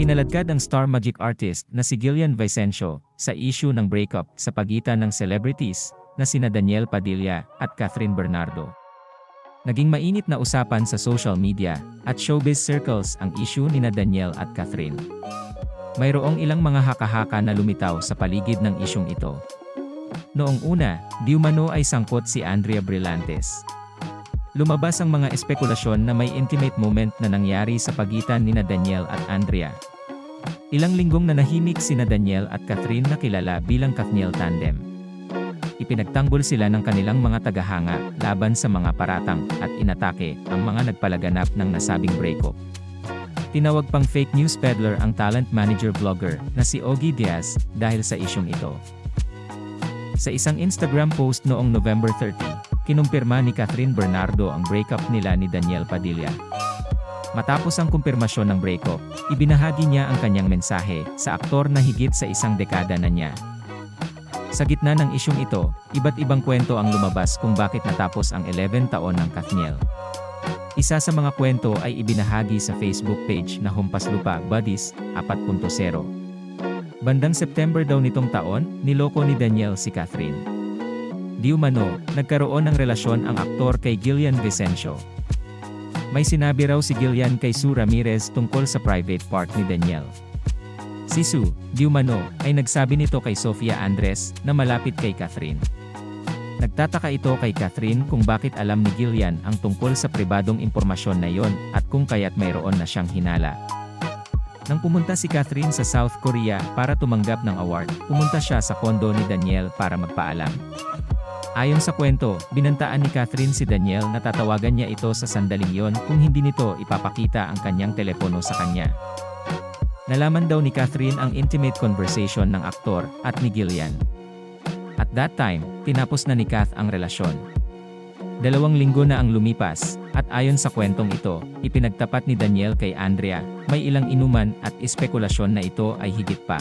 Kinaladkad ang star magic artist na si Gillian Vicencio sa issue ng breakup sa pagitan ng celebrities na sina Daniel Padilla at Catherine Bernardo. Naging mainit na usapan sa social media at showbiz circles ang issue ni na Daniel at Catherine. Mayroong ilang mga haka-haka na lumitaw sa paligid ng isyong ito. Noong una, di umano ay sangkot si Andrea Brillantes. Lumabas ang mga espekulasyon na may intimate moment na nangyari sa pagitan ni na Daniel at Andrea. Ilang linggong nanahimik sina Daniel at Catherine na kilala bilang Kathniel Tandem. Ipinagtanggol sila ng kanilang mga tagahanga laban sa mga paratang at inatake ang mga nagpalaganap ng nasabing breakup. Tinawag pang fake news peddler ang talent manager vlogger na si Ogie Diaz dahil sa isyong ito. Sa isang Instagram post noong November 30, kinumpirma ni Catherine Bernardo ang breakup nila ni Daniel Padilla. Matapos ang kumpirmasyon ng breakup, ibinahagi niya ang kanyang mensahe sa aktor na higit sa isang dekada na niya. Sa gitna ng isyong ito, iba't ibang kwento ang lumabas kung bakit natapos ang 11 taon ng Kathniel. Isa sa mga kwento ay ibinahagi sa Facebook page na Humpas Lupa Buddies 4.0. Bandang September daw nitong taon, niloko ni Daniel si Catherine. Di umano, nagkaroon ng relasyon ang aktor kay Gillian Vicencio. May sinabi raw si Gillian kay Sue Ramirez tungkol sa private part ni Daniel. Si Sue, di umano, ay nagsabi nito kay Sofia Andres na malapit kay Catherine. Nagtataka ito kay Catherine kung bakit alam ni Gillian ang tungkol sa pribadong impormasyon na yon at kung kaya't mayroon na siyang hinala. Nang pumunta si Catherine sa South Korea para tumanggap ng award, pumunta siya sa kondo ni Daniel para magpaalam. Ayon sa kwento, binantaan ni Catherine si Daniel na tatawagan niya ito sa sandaling yon kung hindi nito ipapakita ang kanyang telepono sa kanya. Nalaman daw ni Catherine ang intimate conversation ng aktor at ni Gillian. At that time, tinapos na ni Kath ang relasyon. Dalawang linggo na ang lumipas, at ayon sa kwentong ito, ipinagtapat ni Daniel kay Andrea, may ilang inuman at espekulasyon na ito ay higit pa.